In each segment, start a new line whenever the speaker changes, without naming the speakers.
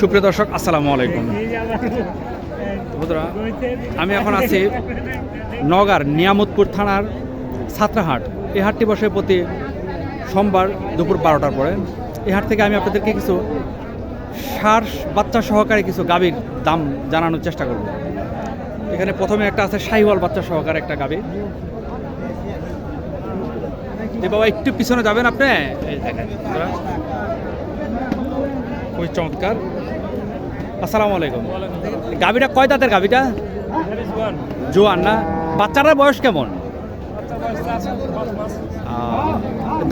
সুপ্রিয় দর্শক, আসসালামু আলাইকুম। বন্ধুরা, আমি এখন আছি নগার নিয়ামতপুর থানার ছাত্রাহাট। এই হাটটি বসে প্রতি সোমবার দুপুর বারোটার পরে। এই হাট থেকে আমি আপনাদেরকে কিছু সার, বাচ্চা সহকারে কিছু গাভীর দাম জানানোর চেষ্টা করব। এখানে প্রথমে একটা আছে শাহিওয়াল বাচ্চা সহকারে একটা গাভী। বাবা, একটু পিছনে যাবেন আপনি। খুবই চমৎকার। আসসালামু আলাইকুম। গাভীটা কয় দাঁতের গাভীটা? জোয়ান না? বাচ্চাটার বয়স কেমন?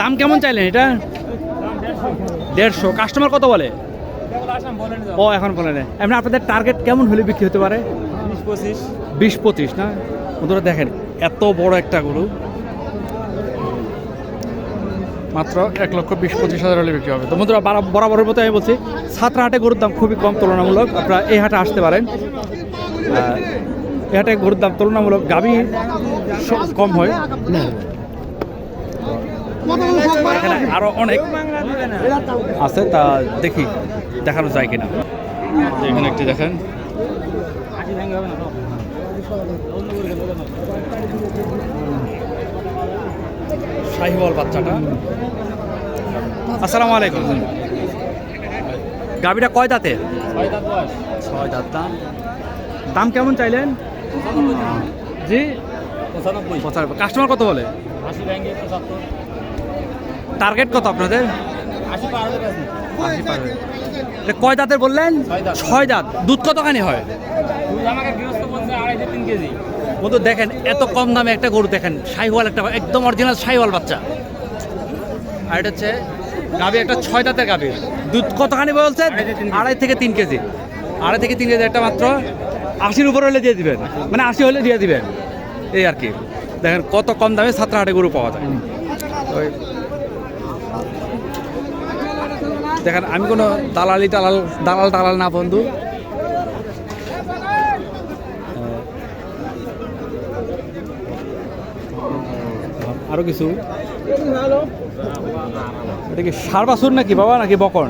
দাম কেমন চাইলেন এটা? দেড়শো। কাস্টমার কত বলে? ও এখন বলে না এমনি আপনাদের টার্গেট কেমন হলে বিক্রি হতে পারে? বিশ পঁচিশ না? বন্ধুরা দেখেন এত বড় একটা গরু। মাত্র এক লক্ষ বিশ, পঁচিশ হাজার হলে বিক্রি হবে। তো বন্ধুরা, বারা- বরাবরের মতো আমি বলছি সাতরা হাটে গরুর দাম খুবই কম, তুলনামূলক। আপনারা এই হাটে আসতে পারেন। এই হাটে গরুর দাম তুলনামূলক গাবি কম হয়। আরও অনেক আছে, তা দেখি, দেখানো যায় কিনা। এখানে একটি দেখেন। শাহিওয়াল বাচ্চাটা। আসসালামু আলাইকুম। গাবিটা কয় দাঁতে? ছয় দাঁত দাম? দাম কেমন চাইলেন? জি? পঁচানব্বই। কাস্টমার কত বলে? টার্গেট কত আপনাদের? কয় দাঁতের বললেন।
ছয় দাঁত।
দুধ কতখানি হয়? বন্ধু দেখেন এত কম দামে একটা গরু দেখেন শাহিওয়াল একটা একদম অরিজিনাল শাহিওয়াল বাচ্চা। আর এটা হচ্ছে গাভি একটা ছয় দাঁতের গাভি দুধ কতখানি বলছে
আড়াই থেকে তিন কেজি।
আড়াই থেকে তিন কেজি। একটা মাত্র। আশির উপর হলে দিয়ে দিবেন। মানে আশি হলে দিয়ে দিবেন। এই আর কি। দেখেন কত কম দামে সাতটা হাটে গরু পাওয়া যায়। দেখেন আমি কোনো দালালি টালাল দালাল টালাল না বন্ধু। আরও কিছু? এটা কি সার বাছুর নাকি বাবা? নাকি বকন?